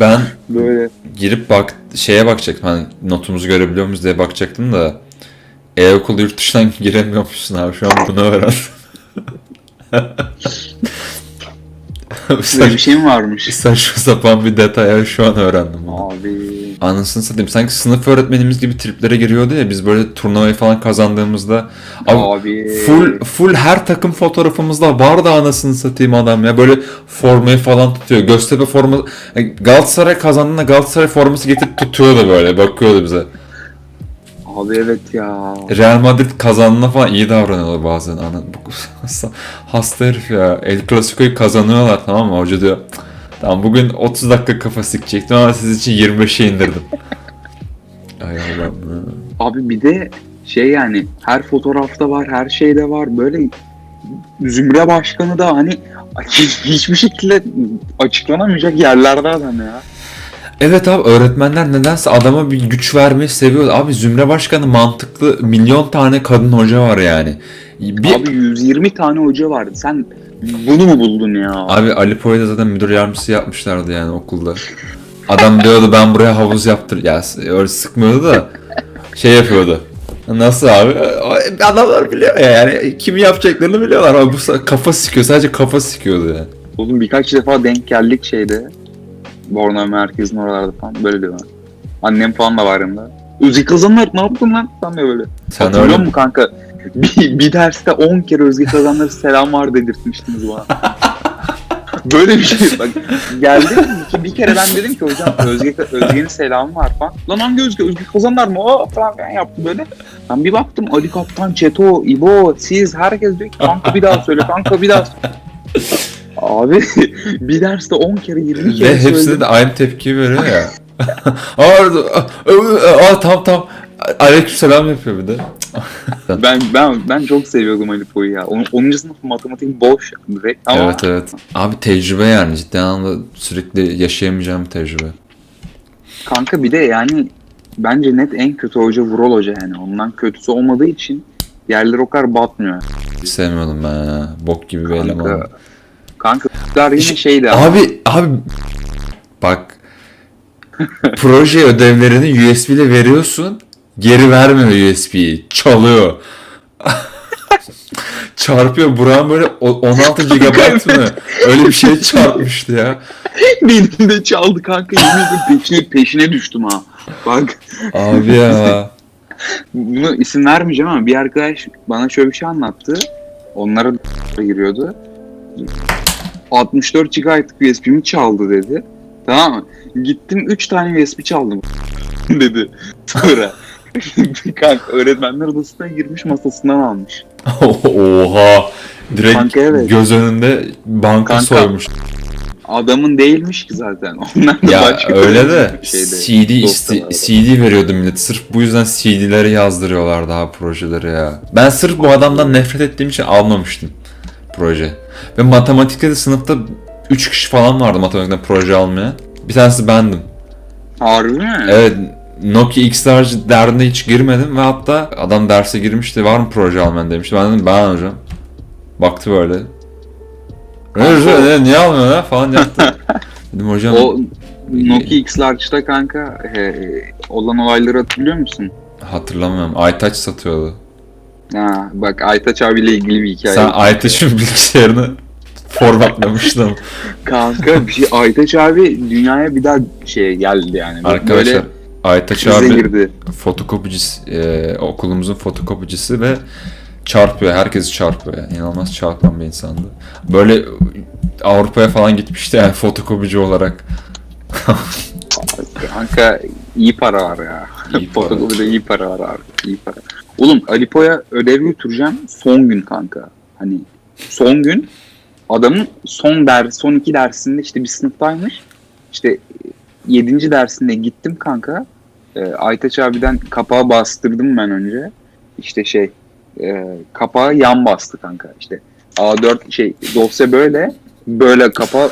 Ben Böyle. girip bak şeye bakacaktım. Hani notumuzu görebiliyor muyuz diye bakacaktım da e-okul yurt dışından giremiyormuşsun abi. Şu an bunu öğrendim. Böyle bir şey mi varmış? Saçma sapan bir detay şu an öğrendim bunu. Abi. Anasını satayım. Sanki sınıf öğretmenimiz gibi triplere giriyordu ya biz böyle turnuvayı falan kazandığımızda. Abi, Abi. full full her takım fotoğrafımızda vardı anasını satayım adam ya. Böyle formayı falan tutuyor. Göztepe forması Galatasaray kazandığında Galatasaray forması getirip tutuyordu böyle. Bakıyordu bize. Abi evet ya. Real Madrid kazandığında falan iyi davranıyorlar bazen. Bu- hasta herif ya. El Clasico'yu kazanıyorlar tamam mı? Hoca diyor. Tamam bugün 30 dakika kafa sikecektim ama siz için 25'e indirdim. Ay Allah'ım. Abi bir de şey yani her fotoğrafta var, her şeyde var. Böyle Zümre Başkanı da hani hiçbir şekilde açıklanamayacak yerlerde adam ya. Evet abi öğretmenler nedense adama bir güç vermeyi seviyor. Abi Zümre Başkanı mantıklı milyon tane kadın hoca var yani. Bir, Abi 120 tane hoca vardı. Sen bunu mu buldun ya? Abi Ali Poy'a da zaten müdür yardımcısı yapmışlardı yani okulda. Adam diyordu ben buraya havuz yaptır. Ya öyle sıkmıyordu da şey yapıyordu. Nasıl abi? Adamlar biliyor ya yani kimi yapacaklarını biliyorlar ama bu kafa sikiyor sadece kafa sikiyordu yani. Oğlum birkaç defa denk geldik şeyde. Bornova merkezinin oralarda falan böyle diyor. bana. Annem falan da var yanında. Özge kazanlar ne yaptın lan? De böyle. Sen Hatırlıyor öyle musun kanka? Bir, bir derste 10 kere Özge kazanları selam var dedirtmiştiniz bana. Böyle bir şey bak geldi bir, bir kere ben dedim ki hocam Özge Özge'nin selamı var falan. Lan hangi Özge? Özge kazanlar mı? O falan filan yaptı böyle. Ben bir baktım Ali Kaptan, Çeto, İbo, siz herkes diyor ki kanka bir daha söyle kanka bir daha söyle. Abi bir derste 10 kere 20 kere Ve hepsine söyledim. de aynı tepki veriyor ya. Aa, aa, tam tam. Aleykümselam yapıyor bir de. Ben ben ben çok seviyordum Ali Po'yu ya. Onun, 10. sınıf matematik boş direkt ama Evet evet. Abi tecrübe yani ciddi anlamda sürekli yaşayamayacağım bir tecrübe. kanka bir de yani bence net en kötü hoca Vural Hoca yani. Ondan kötüsü olmadığı için yerler o kadar batmıyor. Hiç sevmiyordum ben ya. Bok gibi bir eleman. Kanka, kanka yine şeydi ama. Abi abi bak proje ödevlerini USB ile veriyorsun geri vermiyor USB'yi çalıyor. Çarpıyor Burak'ın böyle o- 16 GB mı? Öyle bir şey çarpmıştı ya. Benim de çaldı kanka. Yemin ederim peşine, peşine düştüm ha. Bak Abi ya. bunu isim vermeyeceğim ama bir arkadaş bana şöyle bir şey anlattı. Onlara da giriyordu. 64 GB'lık USB'mi çaldı dedi. Tamam mı? Gittim 3 tane USB çaldım dedi. Sonra kanka öğretmenler odasına girmiş masasından almış. Oha. Direkt Kanka evet. göz önünde banka Kanka, soymuş. Adamın değilmiş ki zaten. Onlar da Ya başka öyle de şeydi. CD. CD veriyordu millet. Sırf bu yüzden CD'leri yazdırıyorlar daha projeleri ya. Ben sırf bu adamdan nefret ettiğim için almamıştım proje. Ve matematikte de sınıfta 3 kişi falan vardı matematikten proje almaya. Bir tanesi bendim. Harbi mi? Evet Nokia X-Large derdine hiç girmedim ve hatta adam derse girmişti var mı proje alman demişti. Ben dedim ben hocam. Baktı böyle. Ne, ne, niye almıyorsun ha falan yaptı. Dedim hocam O Nokia X Large'da kanka e, olan olayları hatırlıyor musun? hatırlamıyorum. Aytaç satıyordu. Ha, bak Aytaç abiyle ilgili bir hikaye. Sen Aytaç'ın bilgisayarını formatlamıştın. Kanka bir şey Aytaç abi dünyaya bir daha şey geldi yani. Arkadaşlar Böyle Aytaç abi girdi. fotokopicisi, e, okulumuzun fotokopicisi ve çarpıyor. Herkesi çarpıyor yani. İnanılmaz çarpan bir insandı. Böyle Avrupa'ya falan gitmişti yani fotokopici olarak. Kanka iyi para var ya. İyi para. Fotokopide iyi para var abi. İyi para. Oğlum Alipo'ya ödev götüreceğim son gün kanka. Hani son gün adamın son ders, son iki dersinde işte bir sınıftaymış. İşte yedinci dersinde gittim kanka. E, Aytaç abiden kapağı bastırdım ben önce. İşte şey e, kapağı yan bastı kanka. İşte A4 şey dosya böyle böyle kapağı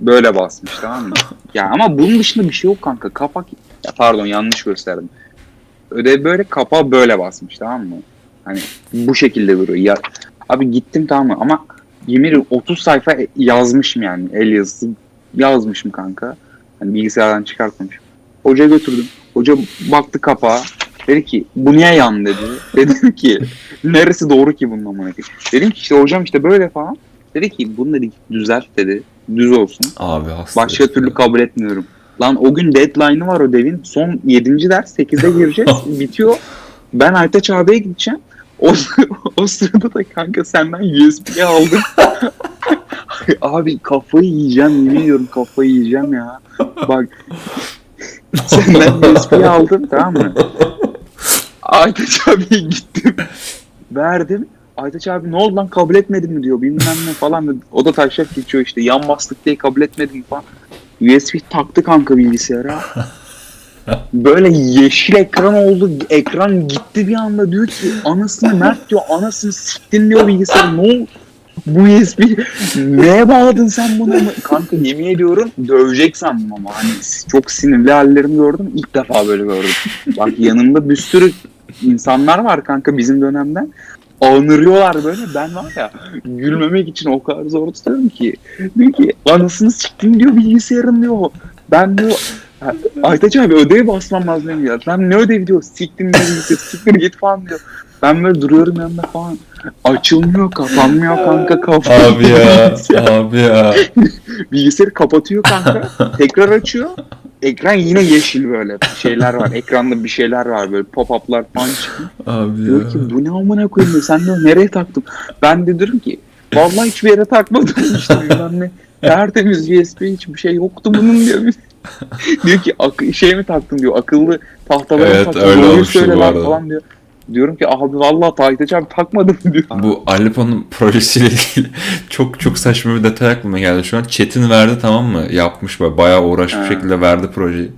böyle basmış tamam mı? Ya ama bunun dışında bir şey yok kanka. Kapak ya pardon yanlış gösterdim. Ödev böyle kapağı böyle basmış tamam mı? Hani bu şekilde duruyor. Ya abi gittim tamam mı? Ama yemin ederim 30 sayfa yazmışım yani el yazısı yazmışım kanka. Hani bilgisayardan çıkartmamış. Hoca götürdüm. Hoca baktı kapağa. Dedi ki bu niye yan dedi. Dedim ki neresi doğru ki bunun amına. Dedim ki işte hocam işte böyle falan. Dedi ki bunu dedi düzelt dedi. Düz olsun. Abi. Başka türlü kabul etmiyorum. Lan o gün deadline'ı var ödevin. Son 7. ders 8'de gireceğiz. Bitiyor. Ben Aytaç abiye gideceğim. O, o sırada da kanka senden USB'yi aldım. Abi kafayı yiyeceğim yemin ediyorum kafayı yiyeceğim ya. Bak senden USB'yi aldım tamam mı? Aytaç abiye gittim. Verdim. Aytaç abi ne oldu lan kabul etmedin mi diyor bilmem ne falan. O da taşak geçiyor işte yan bastık diye kabul etmedim mi falan. USB taktı kanka bilgisayara. Böyle yeşil ekran oldu. Ekran gitti bir anda diyor ki anasını Mert diyor anasını siktin diyor bilgisayarı. Ne oldu? Bu USB neye bağladın sen bunu? Kanka yemin ediyorum dövecek sandım ama hani çok sinirli hallerimi gördüm. İlk defa böyle gördüm. Bak yanımda bir sürü insanlar var kanka bizim dönemden. Anırıyorlar böyle. Ben var ya gülmemek için o kadar zor tutuyorum ki. Diyor ki anasını siktim diyor bilgisayarın diyor. Ben diyor Aytaç abi ödevi basmam lazım diyor. Ben ne ödevi diyor. Siktim diyor bilgisayar. Siktir git falan diyor. Ben böyle duruyorum yanında falan. Açılmıyor kapanmıyor kanka kapanmıyor. Abi ya. abi ya. Bilgisayarı kapatıyor kanka. Tekrar açıyor. Ekran yine yeşil böyle şeyler var. Ekranda bir şeyler var böyle pop-up'lar falan çıkıyor. Abi Diyor ya. ki bu ne amına koyayım. Sen diyor nereye taktın? Ben de diyorum ki vallahi hiçbir yere takmadım işte bilmem ne. Tertemiz USB hiçbir şey yoktu bunun diyor. diyor ki şey mi taktın diyor akıllı tahtalara Evet, taktın. öyle söyle bu arada. falan diyor. Diyorum ki abi vallahi abi takmadım diyor. Bu Aleppo'nun projesiyle ilgili çok çok saçma bir detay aklıma geldi şu an. Çetin verdi tamam mı? Yapmış böyle bayağı uğraşmış Ha. şekilde verdi projeyi.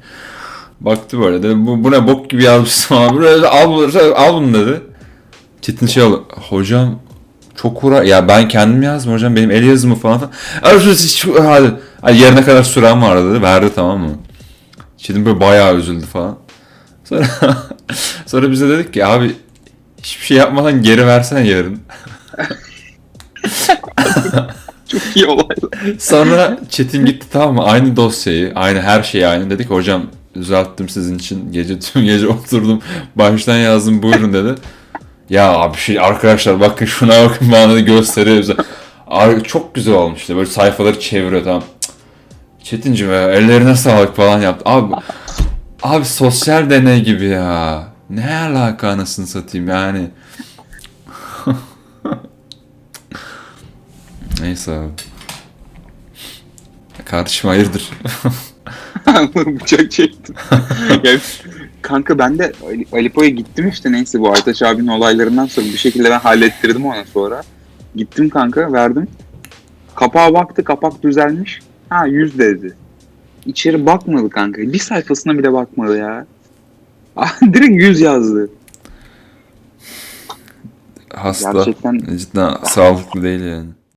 Baktı böyle dedi bu, bu ne bok gibi yazmışsın abi. Böyle, al, al bunu dedi. Çetin şey oldu. Hocam çok uğra... Ya ben kendim yazdım hocam benim el yazımı falan falan. Hadi. Hadi yerine kadar süren vardı dedi. Verdi tamam mı? Çetin böyle bayağı üzüldü falan. Sonra, sonra bize dedik ki abi hiçbir şey yapmadan geri versene yarın. Çok iyi olaylar. Sonra Çetin gitti tamam mı? Aynı dosyayı, aynı her şeyi aynı. Dedik hocam düzelttim sizin için. Gece tüm gece oturdum. Baştan yazdım buyurun dedi. Ya abi şey arkadaşlar bakın şuna bakın bana da gösteriyor bize. Abi çok güzel olmuş işte. Böyle sayfaları çeviriyor tamam. Çetincim ellerine sağlık falan yaptı. Abi abi sosyal deney gibi ya. Ne alaka anasını satayım yani. Neyse abi. Kardeşim hayırdır? Bıçak çektim. ya, kanka ben de Ali- Alipo'ya gittim işte neyse bu Aytaç abinin olaylarından sonra bir şekilde ben hallettirdim ona sonra. Gittim kanka verdim. Kapağa baktı kapak düzelmiş. Ha 100 dedi. İçeri bakmadı kanka. Bir sayfasına bile bakmadı ya. Direkt 100 yazdı. Hasta. Gerçekten Cidden sağlıklı değil yani.